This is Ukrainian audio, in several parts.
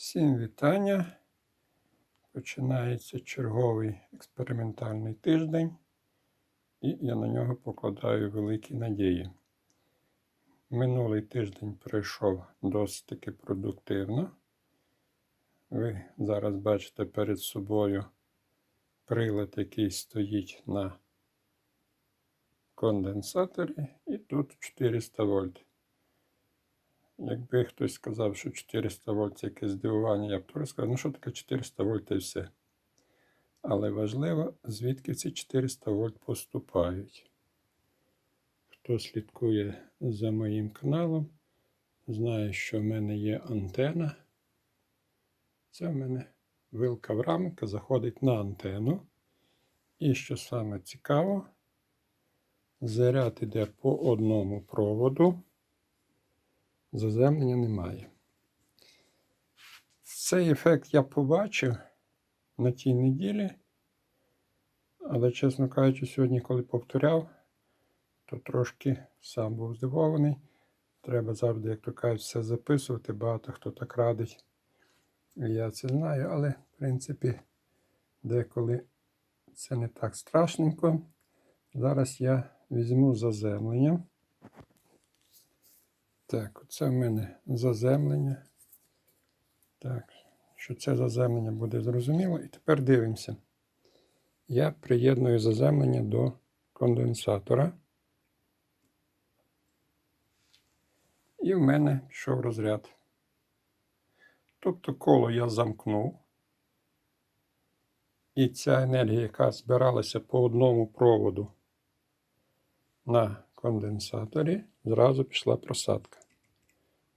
Всім вітання. Починається черговий експериментальний тиждень, і я на нього покладаю великі надії. Минулий тиждень пройшов досить таки продуктивно. Ви зараз бачите перед собою прилад, який стоїть на конденсаторі, і тут 400 вольт. Якби хтось сказав, що 400 вольт це якесь здивування, я б теж сказав, ну що таке 400 вольт і все. Але важливо, звідки ці 400 вольт поступають. Хто слідкує за моїм каналом, знає, що в мене є антена. Це в мене вилка в рамка заходить на антенну. І що саме цікаво, заряд іде по одному проводу заземлення немає. Цей ефект я побачив на тій неділі, але, чесно кажучи, сьогодні, коли повторяв, то трошки сам був здивований. Треба завжди, як то кажуть, все записувати. Багато хто так радить. Я це знаю, але, в принципі, деколи це не так страшненько. Зараз я візьму заземлення. Так, оце в мене заземлення. Так, що це заземлення буде зрозуміло. І тепер дивимося. Я приєдную заземлення до конденсатора. І в мене пішов розряд. Тобто коло я замкнув. І ця енергія, яка збиралася по одному проводу на конденсаторі, зразу пішла просадка.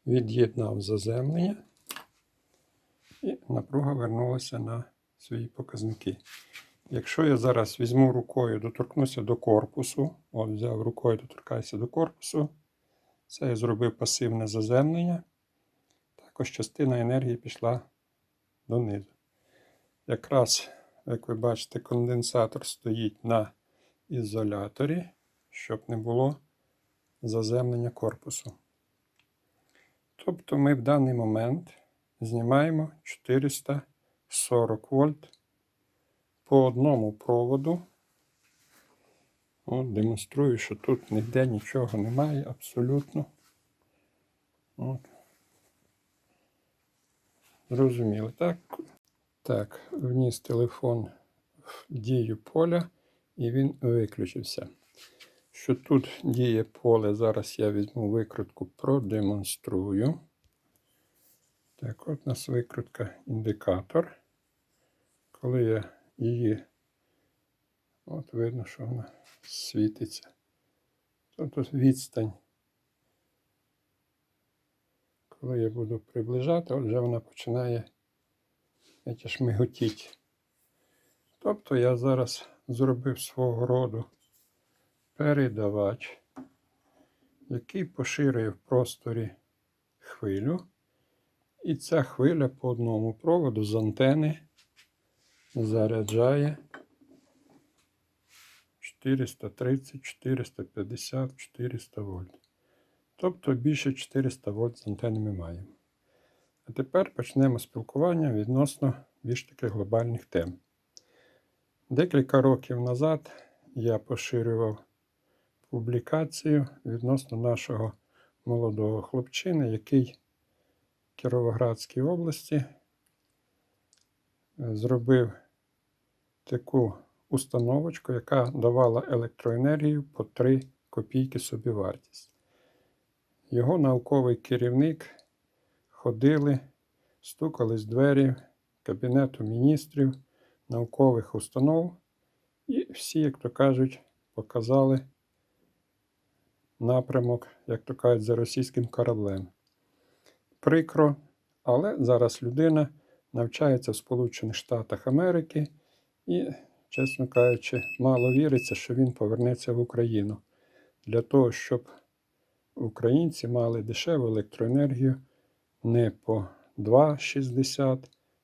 Від'єднав заземлення, і напруга вернулася на свої показники. Якщо я зараз візьму рукою, доторкнуся до корпусу, от взяв рукою, доторкаюся до корпусу, це я зробив пасивне заземлення. Також частина енергії пішла донизу. Якраз, як ви бачите, конденсатор стоїть на ізоляторі, щоб не було заземлення корпусу. Тобто ми в даний момент знімаємо 440 вольт по одному проводу. От, Демонструю, що тут ніде нічого немає абсолютно. От. Зрозуміло, так? Так, вніс телефон в дію поля і він виключився. Що тут діє поле, зараз я візьму викрутку, продемонструю. Так, от у нас викрутка індикатор. Коли я її, от видно, що вона світиться. Тобто відстань. Коли я буду приближати, отже вона починає шмиготіти. Тобто я зараз зробив свого роду передавач, який поширює в просторі хвилю. І ця хвиля по одному проводу з антени заряджає 430, 450, 400 вольт. Тобто більше 400 вольт з антени ми маємо. А тепер почнемо спілкування відносно більш таких глобальних тем. Декілька років назад я поширював публікацію відносно нашого молодого хлопчини, який в Кіровоградській області е, зробив таку установочку, яка давала електроенергію по 3 копійки собівартість. Його науковий керівник ходили, стукали з двері Кабінету міністрів, наукових установ, і всі, як то кажуть, показали напрямок, як то кажуть, за російським кораблем. Прикро, але зараз людина навчається в Сполучених Штатах Америки і, чесно кажучи, мало віриться, що він повернеться в Україну для того, щоб українці мали дешеву електроенергію не по 2,60,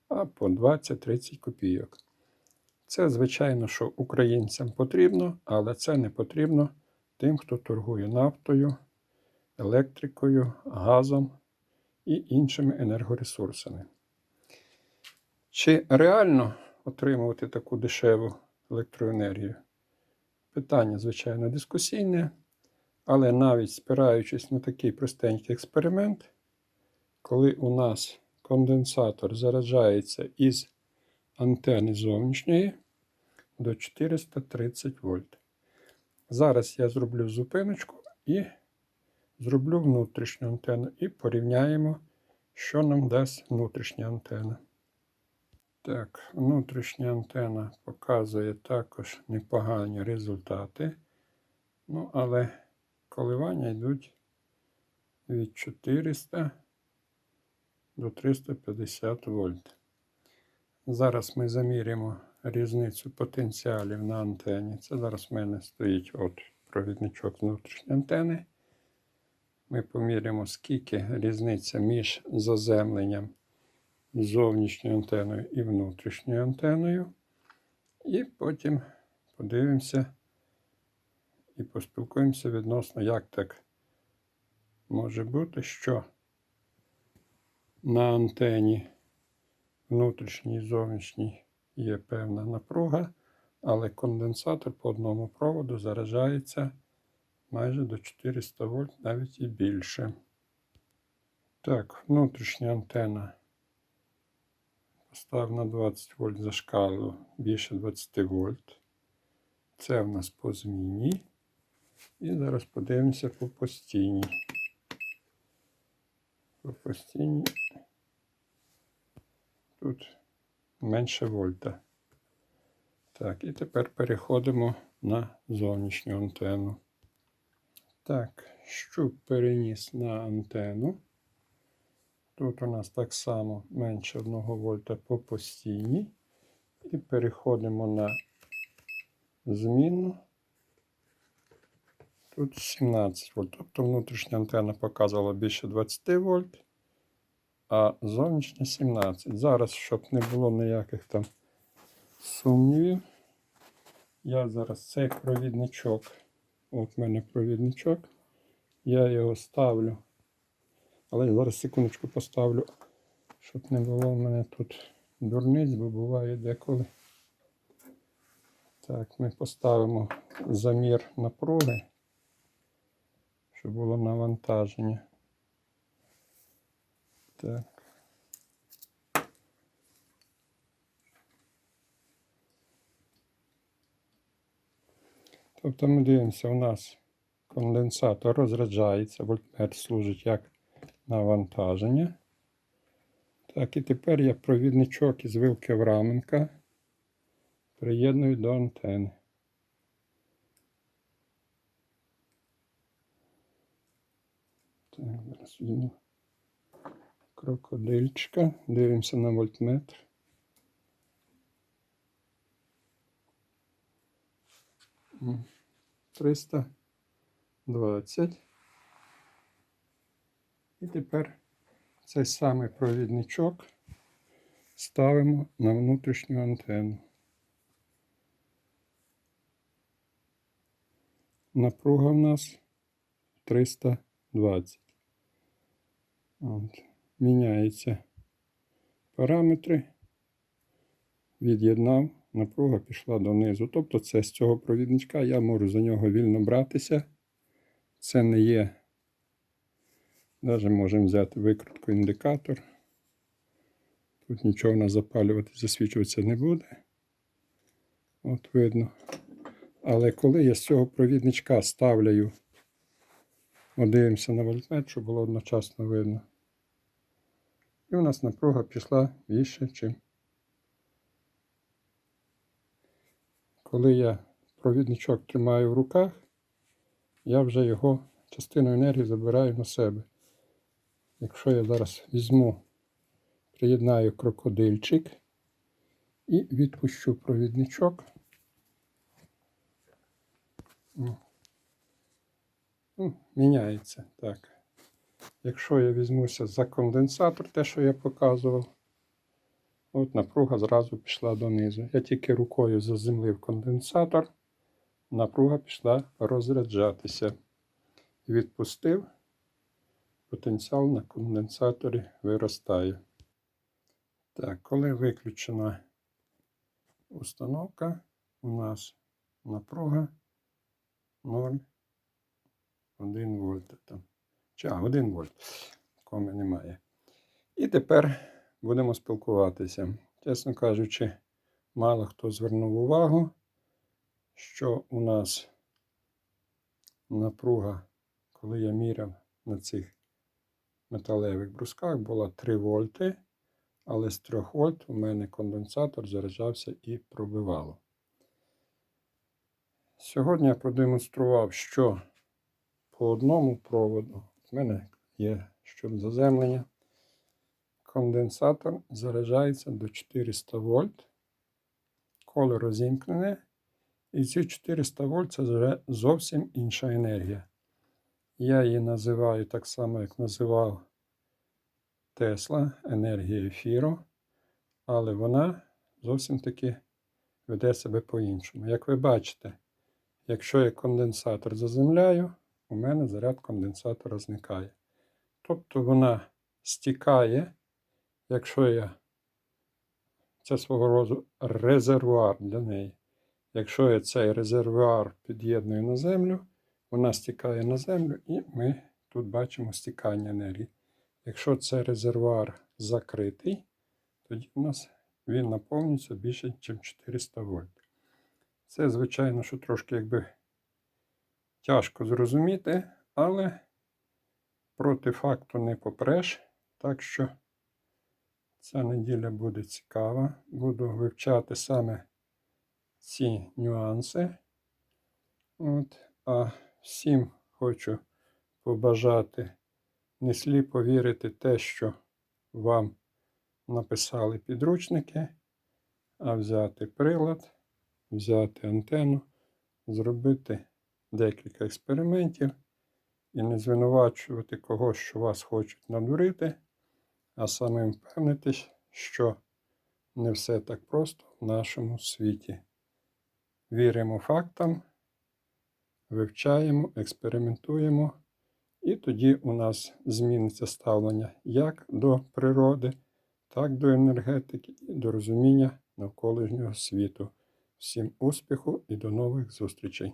а по 20-30 копійок. Це, звичайно, що українцям потрібно, але це не потрібно тим, хто торгує нафтою, електрикою, газом і іншими енергоресурсами. Чи реально отримувати таку дешеву електроенергію? Питання, звичайно, дискусійне, але навіть спираючись на такий простенький експеримент, коли у нас конденсатор заряджається із антени зовнішньої до 430 вольт. Зараз я зроблю зупиночку і зроблю внутрішню антенну і порівняємо, що нам дасть внутрішня антена. Так, внутрішня антена показує також непогані результати. Ну, але коливання йдуть від 400 до 350 вольт. Зараз ми заміряємо різницю потенціалів на антені. Це зараз в мене стоїть от провідничок внутрішньої антени. Ми поміряємо, скільки різниця між заземленням зовнішньою антеною і внутрішньою антеною. І потім подивимося і поспілкуємося відносно, як так може бути, що на антені внутрішній і зовнішній є певна напруга, але конденсатор по одному проводу заряджається майже до 400 вольт, навіть і більше. Так, внутрішня антена Постав на 20 вольт за шкалу більше 20 вольт. Це в нас по зміні. І зараз подивимося по постійній. По постійній тут менше вольта. Так, і тепер переходимо на зовнішню антенну. Так, щуп переніс на антенну. Тут у нас так само менше 1 вольта по постійній. І переходимо на змінну. Тут 17 вольт. Тобто внутрішня антенна показувала більше 20 вольт, а зовнішня 17. Зараз, щоб не було ніяких там сумнівів, я зараз цей провідничок, от в мене провідничок, я його ставлю. Але я зараз секундочку поставлю, щоб не було в мене тут дурниць, бо буває деколи. Так, ми поставимо замір напруги, щоб було навантаження. Так. Тобто ми дивимося, у нас конденсатор розряджається, вольтметр служить як навантаження. Так, і тепер я провідничок із вилки Враменка приєдную до антени. Так, зараз крокодильчика, дивимося на вольтметр. М, 320. І тепер цей самий провідничок ставимо на внутрішню антенну. Напруга в нас 320. От. Міняються параметри. Від'єднав, напруга пішла донизу. Тобто це з цього провідничка я можу за нього вільно братися. Це не є Навіть можемо взяти викрутку індикатор. Тут нічого у нас запалювати, засвічуватися не буде. От видно. Але коли я з цього провідничка ставляю, дивимося на вольтметр, щоб було одночасно видно. І у нас напруга пішла більше, чим. Коли я провідничок тримаю в руках, я вже його частину енергії забираю на себе. Якщо я зараз візьму, приєднаю крокодильчик і відпущу провідничок. Ну, міняється так. Якщо я візьмуся за конденсатор, те, що я показував, от напруга зразу пішла донизу. Я тільки рукою заземлив конденсатор, напруга пішла розряджатися. Відпустив потенціал на конденсаторі виростає. Так, коли виключена установка, у нас напруга 0,1 вольта. Там. Чи, а, 1 вольт. Коми немає. І тепер будемо спілкуватися. Чесно кажучи, мало хто звернув увагу, що у нас напруга, коли я міряв на цих металевих брусках, була 3 вольти, але з 3 вольт у мене конденсатор заряджався і пробивало. Сьогодні я продемонстрував, що по одному проводу в мене є щоб заземлення. Конденсатор заряджається до 400 вольт. Коло розімкнене. І ці 400 вольт це вже зовсім інша енергія. Я її називаю так само, як називав Тесла, енергія ефіру. Але вона зовсім таки веде себе по-іншому. Як ви бачите, якщо я конденсатор заземляю, у мене заряд конденсатора зникає. Тобто вона стікає, якщо я це свого роду резервуар для неї. Якщо я цей резервуар під'єдную на землю, вона стікає на землю, і ми тут бачимо стікання енергії. Якщо це резервуар закритий, тоді у нас він наповнюється більше, ніж 400 вольт. Це, звичайно, що трошки якби тяжко зрозуміти, але проти факту не попреш. Так що ця неділя буде цікава. Буду вивчати саме ці нюанси. От. А всім хочу побажати не сліпо вірити те, що вам написали підручники, а взяти прилад, взяти антенну, зробити декілька експериментів і не звинувачувати когось, що вас хочуть надурити, а самим впевнитись, що не все так просто в нашому світі. Віримо фактам, вивчаємо, експериментуємо, і тоді у нас зміниться ставлення як до природи, так до енергетики і до розуміння навколишнього світу. Всім успіху і до нових зустрічей!